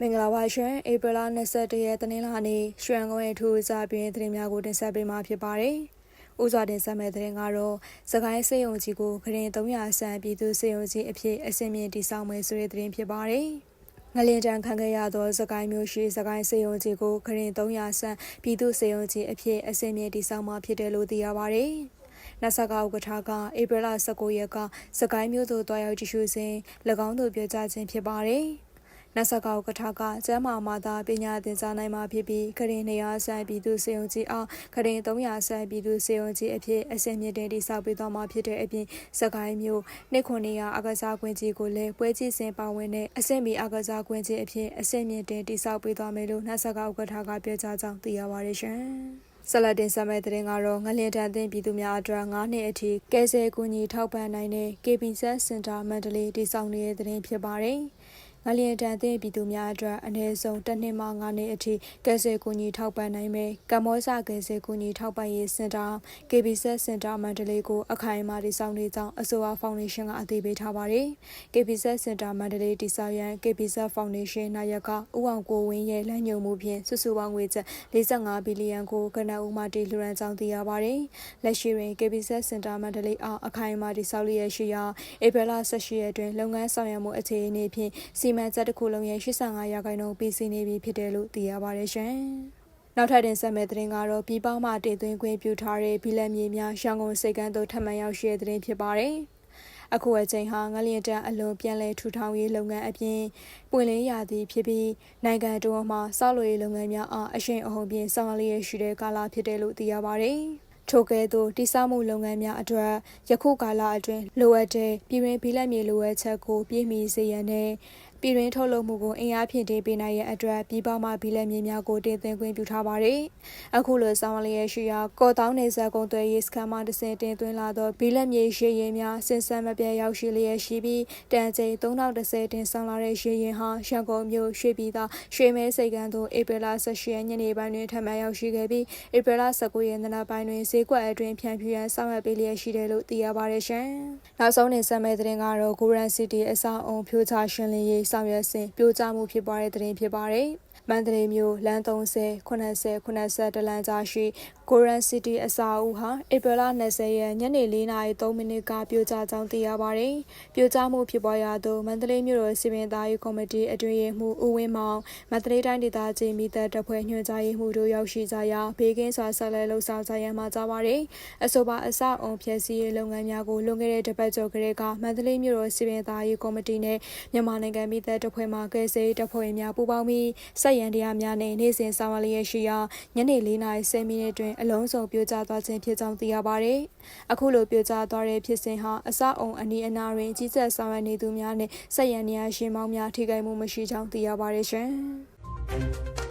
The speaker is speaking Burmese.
မင်္ဂလာပါရှင်ဧပြီလ22ရက်တနင်္လာနေ့ရွှေကုန်းရဲ့ထူးစာပြင်းသတင်းများကိုတင်ဆက်ပေးမှာဖြစ်ပါတယ်။ဥစွာတင်ဆက်မဲ့သတင်းကတော့စကိုင်းစေယုံကြီးကိုခရင်300ဆန်ပြည်သူစေယုံကြီးအဖြစ်အစင်မြင့်တည်ဆောက်မယ်ဆိုတဲ့သတင်းဖြစ်ပါတယ်။ငလင်တန်ခံခဲ့ရသောစကိုင်းမျိုးရှိစကိုင်းစေယုံကြီးကိုခရင်300ဆန်ပြည်သူစေယုံကြီးအဖြစ်အစင်မြင့်တည်ဆောက်မှာဖြစ်တယ်လို့သိရပါတယ်။နတ်ဆက်ကဥက္ကဋ္ဌကဧပြီလ19ရက်ကစကိုင်းမျိုးသို့တွားရောက်ကြည့်ရှုစဉ်၎င်းတို့ပြောကြားခြင်းဖြစ်ပါတယ်။ နတ်ဆကောက်ကထာကကျမ်းမာမာသာပညာသင်ကြားနိုင်မှာဖြစ်ပြီးခရင်200ဆန်ပြည်သူစေုံကြီးအားခရင်300ဆန်ပြည်သူစေုံကြီးအဖြစ်အစင်မြင့်တင်တိစောက်ပေးသွားမှာဖြစ်တဲ့အပြင်စကိုင်းမျိုးနှစ်ခုနေရအကစားကွင်းကြီးကိုလည်းပွဲကြီးစင်ပါဝင်တဲ့အစင်မီအကစားကွင်းကြီးအဖြစ်အစင်မြင့်တင်တိစောက်ပေးသွားမယ်လို့နတ်ဆကောက်ကထာကပြောကြားကြောင်းသိရပါတယ်ရှင်။ဆလတ်တင်ဆက်မဲ့တဲ့ငါတော့ငလင်တန်တင်ပြည်သူများအတွက်9နှစ်အထိကဲဆယ်ကူညီထောက်ပံ့နိုင်တဲ့ KBZ Center မန္တလေးတည်ဆောက်နေတဲ့တဲ့ဖြစ်ပါတယ်။ ငလျင်တန်တဲ့ပြည်သူများအတွက်အနည်းဆုံးတစ်နှစ်မှ9နှစ်အထိကယ်ဆယ်ကူညီထောက်ပံ့နိုင်မယ်ကမ္ဘောဇကယ်ဆယ်ကူညီထောက်ပံ့ရေးစင်တာ KBZ စင်တာမန္တလေးကိုအခိုင်အမာတည်ဆောက်နေကြောင်းအဆိုပါဖောင်ဒေးရှင်းကအသိပေးထားပါတယ်။ KBZ စင်တာမန္တလေးတည်ဆောက်ရန် KBZ ဖောင်ဒေးရှင်းနာယကဥအောင်ကိုဝင်းရဲ့လမ်းညွှန်မှုဖြင့်စုစုပေါင်းငွေကျပ်45ဘီလီယံကိုကနအူမှတည်လှူဒန်းကြောင်းသိရပါတယ်။လက်ရှိတွင် KBZ စင်တာမန္တလေးအားအခိုင်အမာတည်ဆောက်လျက်ရှိရာဧပြီလ18ရက်တွင်လုပ်ငန်းဆောင်ရွက်မှုအခြေအနေဖြင့်စီမံချက်တစ်ခုလုံးရဲ့85ရာခိုင်နှုန်းပြီးစီးနေပြီဖြစ်တယ်လို့သိရပါတယ်ရှင်။နောက်ထပ်တင်ဆက်မယ့်သတင်းကတော့ပြည်ပမှတည်သွင်းခွင့်ပြုထားတဲ့ဘီလက်မြေများရန်ကုန်စိတ်ကမ်းသို့ထပ်မံရောက်ရှိတဲ့သတင်းဖြစ်ပါတယ်။အခုအချိန်ဟာငလျင်တန်အလွန်ပြန်လည်ထူထောင်ရေးလုပ်ငန်းအပြင်ပွင့်လင်းရာသီဖြစ်ပြီးနိုင်ငံတော်မှာစောက်လို့ရေးလုပ်ငန်းများအားအရှိန်အဟုန်ပြင်းဆောင်ရွက်ရရှိတဲ့ကာလဖြစ်တယ်လို့သိရပါတယ်။ထိုကဲ့သို့တိစမှုလုပ်ငန်းများအတွက်ယခုကာလအတွင်းလိုအပ်တဲ့ပြည်တွင်းဘီလက်မြေလိုအပ်ချက်ကိုပြည့်မီစေရန်နဲ့ ပြည်တွင်းထုတ်လုပ်မှုကိုအင်အားဖြင့်တင်ပေးနိုင်ရဲ့အတွက်ပြည်ပမှဘီလက်မြေများကိုတင်သွင်းခွင့်ပြုထားပါတယ်။အခုလိုဆောင်လျက်ရှိရာကော်တောင်းနေဆက်ကုန်းသွဲရေးစခန်းမှတစင်တင်သွင်းလာသောဘီလက်မြေရေရင်များစင်စံမပြတ်ရောက်ရှိလျက်ရှိပြီးတန်ချိန်3010တင်ဆောင်လာတဲ့ရေရင်ဟာရန်ကုန်မြို့ရွှေပြည်သာရွှေမဲစိတ်ကန်းသို့ဧပြီလ18ရက်ညနေပိုင်းတွင်ထပ်မံရောက်ရှိခဲ့ပြီးဧပြီလ19ရက်နေ့ပိုင်းတွင်ဈေးကွက်အတွင်းဖြန့်ဖြူးရန်ဆောင်ရွက်ပေးလျက်ရှိတယ်လို့သိရပါတယ်ရှင်။နောက်ဆုံးနေဆက်မဲ့သတင်းကတော့ဂိုရန်စီတီအဆောင်အုံဖြိုးချရှင်လင်းရေးဆောင်ရွက်စဉ်ပြိုကျမှုဖြစ်ပွားတဲ့သတင်းဖြစ်ပါတယ်။ မန္တလေးမြို့လမ်း30 80 80တလမ်းကြားရှိ Goran City အစာအုပ်ဟာဧပြီလ20ရက်ညနေ4:03မိနစ်ကပြိုကျကြောင်းသိရပါတယ်။ပြိုကျမှုဖြစ်ပွားရသောမန္တလေးမြို့တော်စီမံသားရေးကော်မတီအတွင်းရေးမှူးဦးဝင်းမောင်မန္တလေးတိုင်းဒေသကြီးမိသက်တပ်ဖွဲ့ညွှန်ကြားရေးမှူးတို့ရောက်ရှိကြရာဘေးကင်းစွာဆက်လက်လှုပ်ဆောင်ကြရန်မှာကြပါတယ်။အဆိုပါအဆောက်အုံဖျက်ဆီးရေးလုပ်ငန်းများကိုလွန်ခဲ့တဲ့တပတ်ကျော်ကလေးကမန္တလေးမြို့တော်စီမံသားရေးကော်မတီနဲ့မြန်မာနိုင်ငံမိသက်တပ်ဖွဲ့မှကယ်ဆယ်တပ်ဖွဲ့များပူးပေါင်းပြီးစက်ရန်တရားများနဲ့နေ့စဉ်ဆောင်ရွက်လျက်ရှိရာညနေ4:10မိနစ်တွင်အလုံးစုံပြိုကျသွားခြင်းဖြစ်ကြောင်းသိရပါတယ်။အခုလိုပြိုကျသွားတဲ့ဖြစ်စဉ်ဟာအစအုံအနီးအနားတွင်ကြီးကြပ်ဆောင်ရွက်နေသူများနဲ့စက်ရန်နေရာရှင်မောင်းများထိခိုက်မှုမရှိကြောင်းသိရပါတယ်ရှင်။